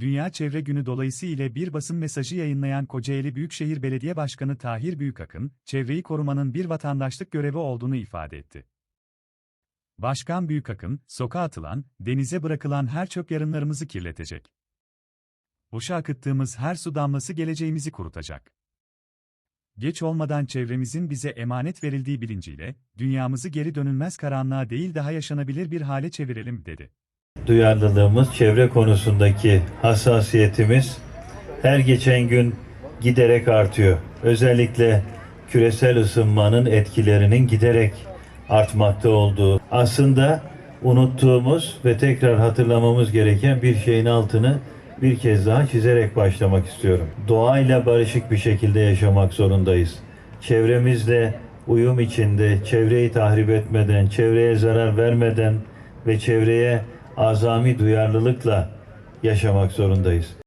Dünya Çevre Günü dolayısıyla bir basın mesajı yayınlayan Kocaeli Büyükşehir Belediye Başkanı Tahir Büyükakın, çevreyi korumanın bir vatandaşlık görevi olduğunu ifade etti. Başkan Büyükakın, sokağa atılan, denize bırakılan her çöp yarınlarımızı kirletecek. Boşa akıttığımız her su damlası geleceğimizi kurutacak. Geç olmadan çevremizin bize emanet verildiği bilinciyle, dünyamızı geri dönülmez karanlığa değil daha yaşanabilir bir hale çevirelim, dedi. Duyarlılığımız, çevre konusundaki hassasiyetimiz her geçen gün giderek artıyor. Özellikle küresel ısınmanın etkilerinin giderek artmakta olduğu, aslında unuttuğumuz ve tekrar hatırlamamız gereken bir şeyin altını bir kez daha çizerek başlamak istiyorum. Doğayla barışık bir şekilde yaşamak zorundayız. Çevremizle uyum içinde, çevreyi tahrip etmeden, çevreye zarar vermeden ve çevreye azami duyarlılıkla yaşamak zorundayız.